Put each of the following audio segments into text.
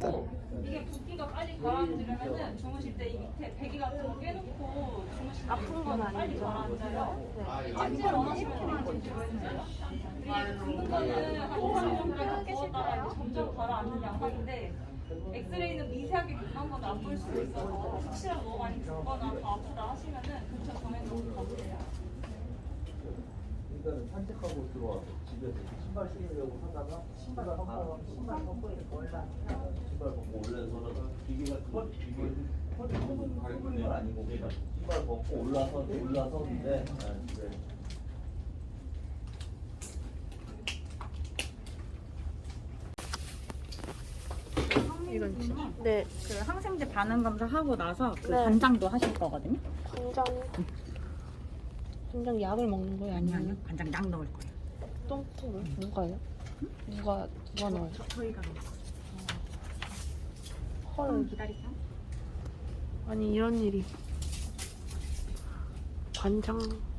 낫겠다. 이게 붓기가 빨리 가라앉으려면은 주무실 때 이 밑에 베개 같은 거 깨놓고 주무시면 아픈 건 빨리 가라앉아요. 찜질 원하시면 찜질 해주세요. 이게 붓는 거는 한 2, 3분 정도 깨시다가 이제 점점 가라앉는 양상인데 엑스레이는 미세하게 붓는 건안 볼 수도 있어서 혹시라도 너무 많이 붓거나 더 아프다 하시면은 근처 정해놓고 가세요. 일단은 산책하고 들어와서 집에서 신발 신으려고 하다가 신발 벗고 신발 벗고 이렇게 올라 신발 벗고 올라서는 기계가 터 기계. 허리 굽은 굽은 건 아니고 그냥 신발 벗고 올라서 올라서는데 아, 집에 이건 지 네, 그 항생제 반응 검사 하고 나서 그 네. 간장도 하실 거거든요. 간장. 간장 약을 먹는 거예요? 아니요, 아니요. 간장 약 넣을 거예요. 똥통을 누가요? 누가 누가 넣어요? 저희가 헐. 기다리세요. 아니 이런 일이. 관장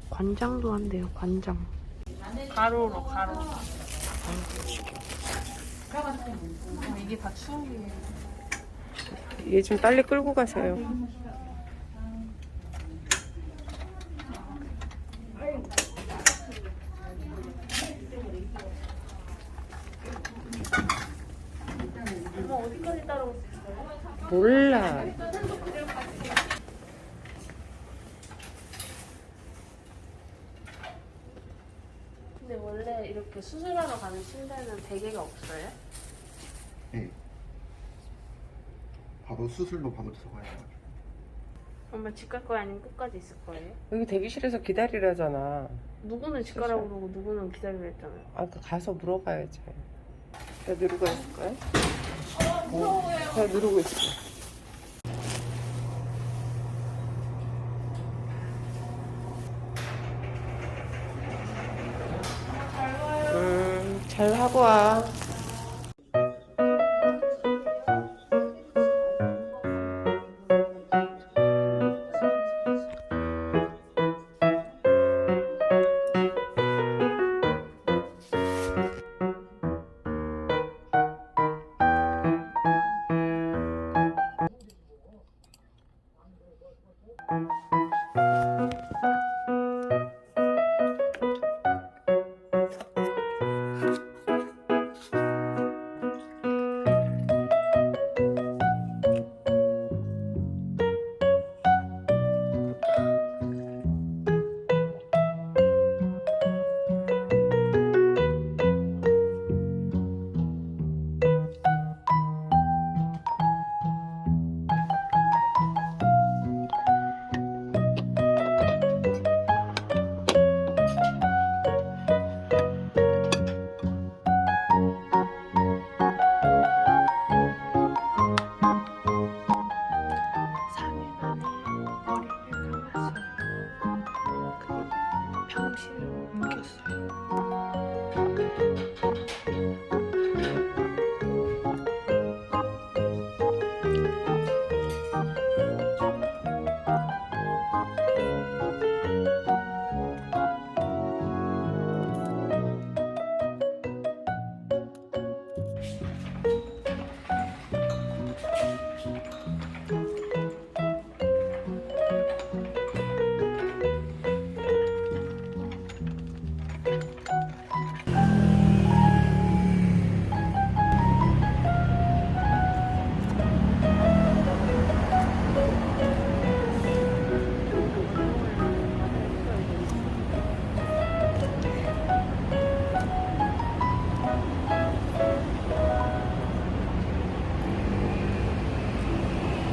관장도 한대요. 관장. 가루로 가루. 이게 다 추억이에요. 얘 좀 빨리 끌고 가세요. 몰라. 근데 원래 이렇게 수술하러 가는 침대는 베개가 없어요? 네. 바로 수술로 바로 들어가야 돼요. 엄마 집 갈 거예요? 아니면 끝까지 있을 거예요? 여기 대기실에서 기다리라잖아. 누구는 집 가라고 그러고 누구는 기다리라 했잖아요. 아까 가서 물어봐야지. 나 누르고 있을 거야? 어, 나 누르고 있어. 음, 잘 하고 와. 枪皮。